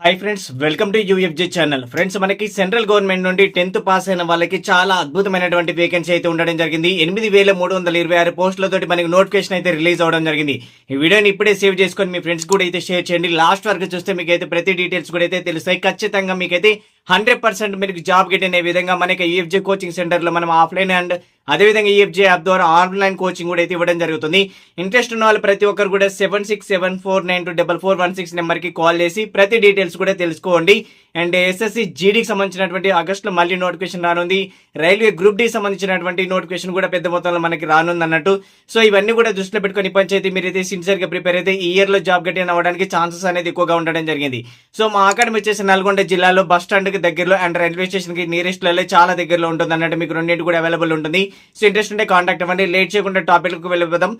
Hi friends welcome to UFJ channel friends మనకి central government నుండి tenth pass అయిన వాళ్ళకి చాలా అద్భుతమైనటువంటి వేకెన్సీ అయితే ఉండడం జరిగింది. ఎనిమిది వేల మూడు వందల ఇరవై ఆరు పోస్టులతోటి మనకి నోటిఫికేషన్ అయితే రిలీజ్ అవడం జరిగింది. ఈ వీడియోని ఇప్పుడే సేవ్ చేసుకొని మీ ఫ్రెండ్స్ కూడా అయితే షేర్ చేయండి. లాస్ట్ వరకు చూస్తే మీకు అయితే ప్రతి డీటెయిల్స్ కూడా అయితే తెలుస్తాయి. ఖచ్చితంగా మీకైతే హండ్రెడ్ పర్సెంట్ మీకు జాబ్ గెట్ అనే విధంగా మనకి యూఎఫ్జే కోచింగ్ సెంటర్లో మనం ఆఫ్లైన్ అండ్ అదేవిధంగా ఈఎఫ్జే యాప్ ద్వారా ఆన్లైన్ కోచింగ్ కూడా అయితే ఇవ్వడం జరుగుతుంది. ఇంట్రెస్ట్ ఉన్న వాళ్ళు ప్రతి ఒక్కరు కూడా seven six seven four nine two double four one six నెంబర్కి కాల్ చేసి ప్రతి డీటెయిల్స్ కూడా తెలుసుకోండి. అండ్ ఎస్ఎస్సి జీడీకి సంబంధించినటువంటి ఆగస్టులో మళ్ళీ నోటిఫికేషన్ రానుంది. రైల్వే గ్రూప్ డి సంబంధించినటువంటి నోటిఫికేషన్ కూడా పెద్ద మొత్తంలో మనకి రానుంది అన్నట్టు. సో ఇవన్నీ కూడా దృష్టిలో పెట్టుకొని పంచాయతీ మీరు అయితే సిన్సియర్గా ప్రిపేర్ అయితే ఈ ఇయర్లో జాబ్ గట్టిన అవ్వడానికి ఛాన్సెస్ అనేది ఎక్కువగా ఉండడం జరిగింది. సో మా అకాడమీ వచ్చేసి నల్గొండ జిల్లాలో బస్ స్టాండ్కి దగ్గరలో అండ్ రైల్వే స్టేషన్కి నియరెస్ట్లో చాలా దగ్గరలో ఉంటుంది అన్నట్టు మీకు రెండింటి కూడా అవైలబుల్ ఉంటుంది. సో ఇంట్రెస్ట్ ఉంటే కాంటాక్ట్ అవ్వండి. లేట్ చేయకుండా టాపిక్కి వెళ్ళిపోదాం.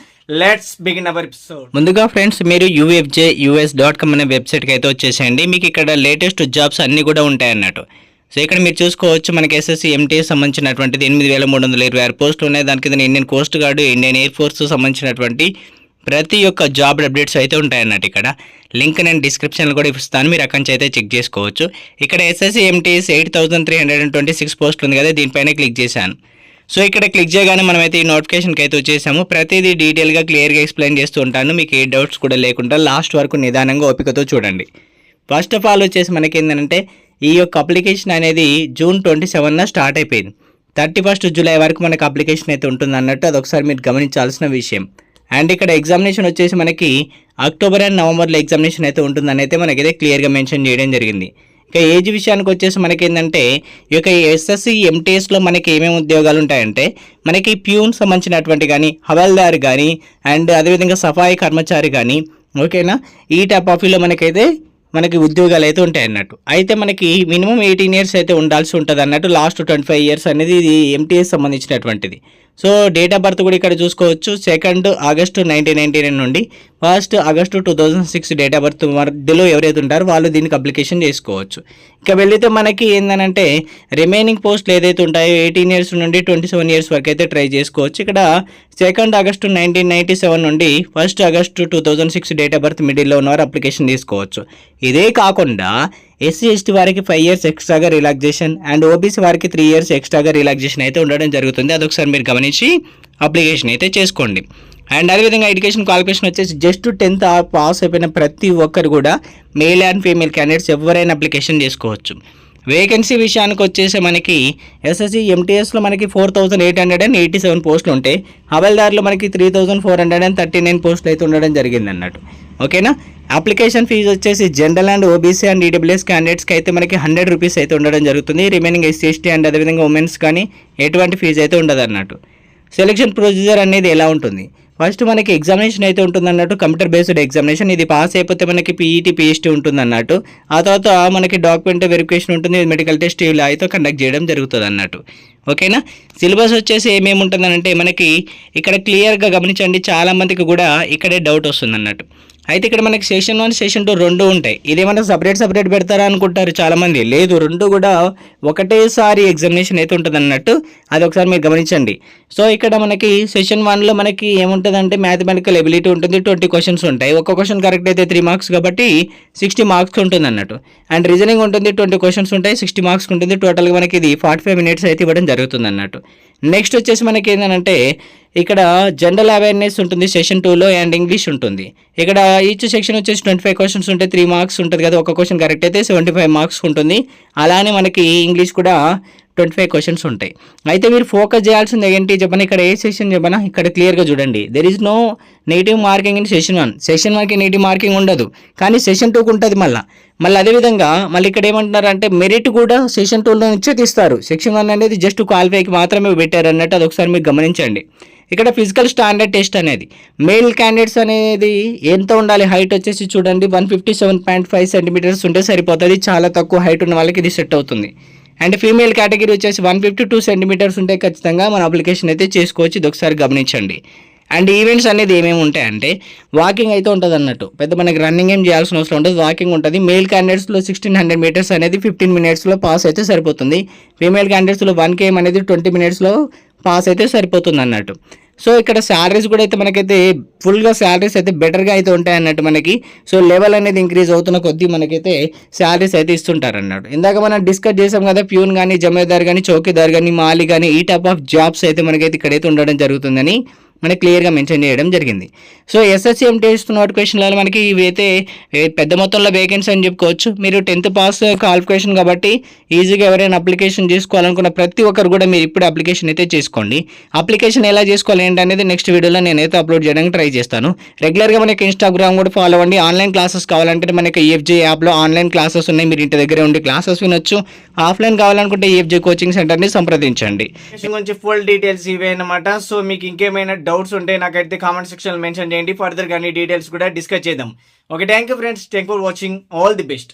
లెట్స్ బిగిన్ అవర్ ఎపిసోడ్ ముందుగా ఫ్రెండ్స్ మీరు యూఎఫ్జే యూఎస్ డాట్ కామ్ అనే వెబ్సైట్కి అయితే వచ్చేసేయండి. మీకు ఇక్కడ లేటెస్ట్ జాబ్స్ అన్నీ కూడా ఉంటాయి అన్నట్టు సో ఇక్కడ మీరు చూసుకోవచ్చు మనకి ఎస్ఎస్సి ఎంటీఎస్ సంబంధించినటువంటిది ఎనిమిది వేల మూడు వందల ఇరవై ఆరు పోస్టులు ఉన్నాయి. దాని కింద Indian coast guard Indian air force సంబంధించినటువంటి ప్రతి ఒక్క జాబ్ అప్డేట్స్ అయితే ఉంటాయి అన్నట్టు ఇక్కడ. లింక్ నేను డిస్క్రిప్షన్లో కూడా ఇస్తాను. మీరు అక్కడి నుంచి అయితే చెక్ చేసుకోవచ్చు. ఇక్కడ SSC MTS eight thousand three hundred and twenty six పోస్టులు ఉంది కదా దీనిపైన క్లిక్ చేశాను. సో ఇక్కడ క్లిక్ చేయగానే మనమైతే ఈ నోటిఫికేషన్కి అయితే వచ్చేసాము. ప్రతిదీ డీటెయిల్గా క్లియర్గా ఎక్స్ప్లెయిన్ చేస్తూ ఉంటాను. మీకు ఏ డౌట్స్ కూడా లేకుండా లాస్ట్ వరకు నిదానంగా ఓపికతో చూడండి. ఫస్ట్ ఆఫ్ ఆల్ వచ్చేసి మనకి ఏంటంటే ఈ యొక్క అప్లికేషన్ అనేది జూన్ ట్వంటీ సెవెన్న స్టార్ట్ అయిపోయింది. థర్టీ ఫస్ట్ జూలై వరకు మనకి అప్లికేషన్ అయితే ఉంటుంది అన్నట్టు అదొకసారి మీరు గమనించాల్సిన విషయం. అండ్ ఇక్కడ ఎగ్జామినేషన్ వచ్చేసి మనకి అక్టోబర్ అండ్ నవంబర్లో ఎగ్జామినేషన్ అయితే ఉంటుందని అయితే మనకైతే క్లియర్గా మెన్షన్ చేయడం జరిగింది. ఇక ఏజ్ విషయానికి వచ్చేసి మనకి ఏంటంటే ఈ యొక్క ఎస్ఎస్సి ఎంటీఎస్లో మనకి ఏమేమి ఉద్యోగాలు ఉంటాయంటే మనకి ప్యూన్ సంబంధించినటువంటి కానీ హవల్దార్ కానీ అండ్ అదేవిధంగా సఫాయి కర్మచారి కానీ ఓకేనా? ఈ టైప్ ఆఫీలో మనకైతే మనకి ఉద్యోగాలు అయితే ఉంటాయి అన్నట్టు అయితే మనకి మినిమం ఎయిటీన్ ఇయర్స్ అయితే ఉండాల్సి ఉంటుంది అన్నట్టు లాస్ట్ ట్వంటీ ఫైవ్ ఇయర్స్ అనేది ఇది ఎంటీఎస్ సంబంధించినటువంటిది. సో డేట్ ఆఫ్ బర్త్ కూడా ఇక్కడ చూసుకోవచ్చు. Second August nineteen ninety nine నుండి first August two thousand six date of birth మధ్యలో ఎవరైతే ఉంటారో వాళ్ళు దీనికి అప్లికేషన్ చేసుకోవచ్చు. ఇక వెళితే మనకి ఏంటంటే రిమైనింగ్ పోస్టులు ఏదైతే ఉంటాయో ఎయిటీన్ ఇయర్స్ నుండి ట్వంటీ సెవెన్ ఇయర్స్ వరకు అయితే ట్రై చేసుకోవచ్చు. ఇక్కడ second August nineteen ninety seven నుండి first August two thousand six date of birth మిడిల్లో ఉన్నవారు అప్లికేషన్ తీసుకోవచ్చు. ఇదే కాకుండా ఎస్సీ ఎస్టీ వారికి ఫైవ్ ఇయర్స్ ఎక్స్ట్రాగా రిలాక్సేషన్ అండ్ ఓబీసీ వారికి త్రీ ఇయర్స్ ఎక్స్ట్రాగా రిలాక్సేషన్ అయితే ఉండడం జరుగుతుంది. అదొకసారి మీరు గమనించి అప్లికేషన్ అయితే చేసుకోండి. అండ్ అదేవిధంగా ఎడ్యుకేషన్ క్వాలిఫికేషన్ వచ్చేసి జస్ట్ టెన్త్ పాస్ అయిపోయిన ప్రతి ఒక్కరు కూడా మేల్ అండ్ ఫీమేల్ క్యాండిడేట్స్ ఎవరైనా అప్లికేషన్ చేసుకోవచ్చు. వేకెన్సీ విషయానికి వచ్చేసి మనకి ఎస్ఎస్సి ఎంటీఎస్లో మనకి four thousand eight hundred and eighty seven పోస్టులు ఉంటాయి. హవల్దార్లో మనకి three thousand four hundred and thirty nine పోస్టులు అయితే ఉండడం జరిగింది అన్నట్టు ఓకేనా అప్లికేషన్ ఫీజు వచ్చేసి general and OBC and EWS క్యాండిడేట్స్కి అయితే మనకి హండ్రెడ్ రూపీస్ అయితే ఉండడం జరుగుతుంది. రిమైనింగ్ ఎస్సీ ఎస్టీ అండ్ అదేవిధంగా ఉమెన్స్ కానీ ఎటువంటి ఫీజు అయితే ఉండదు అన్నట్టు. సెలెక్షన్ ప్రొసీజర్ అనేది ఎలా ఉంటుంది? ఫస్ట్ మనకి ఎగ్జామినేషన్ అయితే ఉంటుంది అన్నట్టు కంప్యూటర్ బేస్డ్ ఎగ్జామినేషన్ ఇది పాస్ అయిపోతే మనకి పీఈటీ పిహెచ్టీ ఉంటుంది అన్నట్టు ఆ తర్వాత మనకి డాక్యుమెంట్ వెరిఫికేషన్ ఉంటుంది. మెడికల్ టెస్ట్ ఇలా అయితే కండక్ట్ చేయడం జరుగుతుంది అన్నట్టు ఓకేనా సిలబస్ వచ్చేసి ఏమేమి ఉంటుందనంటే మనకి ఇక్కడ క్లియర్గా గమనించండి. చాలామందికి కూడా ఇక్కడే డౌట్ వస్తుంది అన్నట్టు అయితే ఇక్కడ మనకి సెషన్ వన్ సెషన్ టూ రెండు ఉంటాయి. ఇదేమన్నా సపరేట్ సపరేట్ పెడతారా అనుకుంటారు చాలామంది. లేదు రెండు కూడా ఒకటేసారి ఎగ్జామినేషన్ అయితే ఉంటుంది అన్నట్టు అది ఒకసారి మీరు గమనించండి. సో ఇక్కడ మనకి సెషన్ వన్లో మనకి ఏముంటుందంటే మ్యాథమెటికల్ ఎబిలిటీ ఉంటుంది ట్వంటీ క్వశ్చన్స్ ఉంటాయి. ఒక్క క్వశ్చన్ కరెక్ట్ అయితే త్రీ మార్క్స్ కాబట్టి సిక్స్టీ మార్క్స్ ఉంటుంది అన్నట్టు అండ్ రీజనింగ్ ఉంటుంది ట్వంటీ క్వశ్చన్స్ ఉంటాయి సిక్స్టీ మార్క్స్ ఉంటుంది. టోటల్గా మనకి ఇది ఫార్టీ ఫైవ్ మినిట్స్ అయితే ఇవ్వడం జరుగుతుంది అన్నట్టు నెక్స్ట్ వచ్చేసి మనకి ఏంటంటే ఇక్కడ జనరల్ అవేర్నెస్ ఉంటుంది సెషన్ టూలో అండ్ ఇంగ్లీష్ ఉంటుంది. ఇక్కడ ఈచ్ సెక్షన్ వచ్చేసి ట్వంటీ ఫైవ్ క్వశ్చన్స్ ఉంటే త్రీ మార్క్స్ ఉంటుంది కదా ఒక క్వశ్చన్ కరెక్ట్ అయితే సెవెంటీ ఫైవ్ మార్క్స్ ఉంటుంది. అలానే మనకి ఇంగ్లీష్ కూడా ట్వంటీ ఫైవ్ క్వశ్చన్స్ ఉంటాయి. అయితే మీరు ఫోకస్ చేయాల్సింది ఏంటి చెప్పనా? ఇక్కడ ఏ సెషన్ చెప్పనా? ఇక్కడ క్లియర్గా చూడండి. There is no negative marking in session one session వన్కి నెగిటివ్ మార్కింగ్ ఉండదు. కానీ సెషన్ టూకి ఉంటుంది మళ్ళీ. మళ్ళీ అదేవిధంగా మళ్ళీ ఇక్కడ ఏమంటున్నారు అంటే మెరిట్ కూడా సెషన్ టూలో నుంచే తీస్తారు సెక్షన్ వన్ అనేది జస్ట్ క్వాలిఫైకి మాత్రమే పెట్టారు అన్నట్టు అది ఒకసారి మీరు గమనించండి. ఇక్కడ ఫిజికల్ స్టాండర్డ్ టెస్ట్ అనేది. మేల్ క్యాండిడేట్స్ అనేది ఎంత ఉండాలి? హైట్ వచ్చేసి చూడండి one fifty seven point five centimetres ఉంటే సరిపోతుంది. చాలా తక్కువ హైట్ ఉన్న వాళ్ళకి ఇది సెట్ అవుతుంది. అండ్ ఫీమేల్ కేటగిరీ వచ్చేసి వన్ ఫిఫ్టీ టూ సెంటీమీటర్స్ ఉంటే ఖచ్చితంగా మన అప్లికేషన్ అయితే చేసుకోవచ్చు. ఇది ఒకసారి గమనించండి. అండ్ ఈవెంట్స్ అనేది ఏమేమి ఉంటాయంటే వాకింగ్ అయితే ఉంటుంది అన్నట్టు. పెద్ద మనకి రన్నింగ్ ఏం చేయాల్సిన అవసరం ఉంటుంది వాకింగ్ ఉంటుంది. మేల్ క్యాండిడేట్స్లో సిక్స్టీన్ హండ్రెడ్ మీటర్స్ అనేది ఫిఫ్టీన్ మినిట్స్లో పాస్ అయితే సరిపోతుంది. ఫీమేల్ క్యాండిడేట్స్లో వన్ కేఎం అనేది ట్వంటీ మినిట్స్లో పాస్ అయితే సరిపోతుంది అన్నట్టు. సో ఇక్కడ శాలరీస్ కూడా అయితే మనకైతే ఫుల్గా శాలరీస్ అయితే బెటర్గా అయితే ఉంటాయి అన్నట్టు మనకి. సో లెవెల్ అనేది ఇంక్రీజ్ అవుతున్న కొద్దీ మనకైతే శాలరీస్ అయితే ఇస్తుంటారు అన్నట్టు. ఇందాక మనం డిస్కస్ చేసాం కదా ప్యూన్ కానీ జమేదార్ కానీ చౌకీదార్ కానీ మాలి కానీ ఈ టైప్ ఆఫ్ జాబ్స్ అయితే మనకైతే ఇక్కడైతే ఉండడం జరుగుతుందని. మనకి క్లియర్గా మెన్షన్ చేయడం జరిగింది. సో ఎస్ఎస్సి ఎంటీ ఇస్తున్న నోటిఫికేషన్లలో మనకి ఇవైతే పెద్ద మొత్తంలో వేకెన్సీ అని చెప్పుకోవచ్చు. మీరు టెన్త్ పాస్ క్వాలిఫికేషన్ కాబట్టి ఈజీగా ఎవరైనా అప్లికేషన్ చేసుకోవాలనుకున్న ప్రతి ఒక్కరు కూడా మీరు ఇప్పుడు అప్లికేషన్ అయితే చేసుకోండి. అప్లికేషన్ ఎలా చేసుకోవాలి ఏంటనేది నెక్స్ట్ వీడియోలో నేనైతే అప్లోడ్ చేయడానికి ట్రై చేస్తాను. రెగ్యులర్గా మనకి ఇన్స్టాగ్రామ్ కూడా ఫాలో అవ్వండి. ఆన్లైన్ క్లాసెస్ కావాలంటే మనకి ఈఎఫ్జే యాప్లో ఆన్లైన్ క్లాసెస్ ఉన్నాయి. మీరు ఇంటి దగ్గర ఉండి క్లాసెస్ వినొచ్చు. ఆఫ్లైన్ కావాలనుకుంటే ఈఎఫ్జే కోచింగ్ సెంటర్ని సంప్రదించండి. కొంచెం గురించి ఫుల్ డీటెయిల్స్ ఇవే అనమాట సో మీకు ఇంకేమైనా డౌట్స్ ఉంటే నాకైతే కామెంట్ సెక్షన్ మెన్షన్ చేయండి. ఫర్దర్ అన్ని డీటెయిల్స్ కూడా డిస్కస్ చేద్దాం. Okay thank you friends thank for watching all the best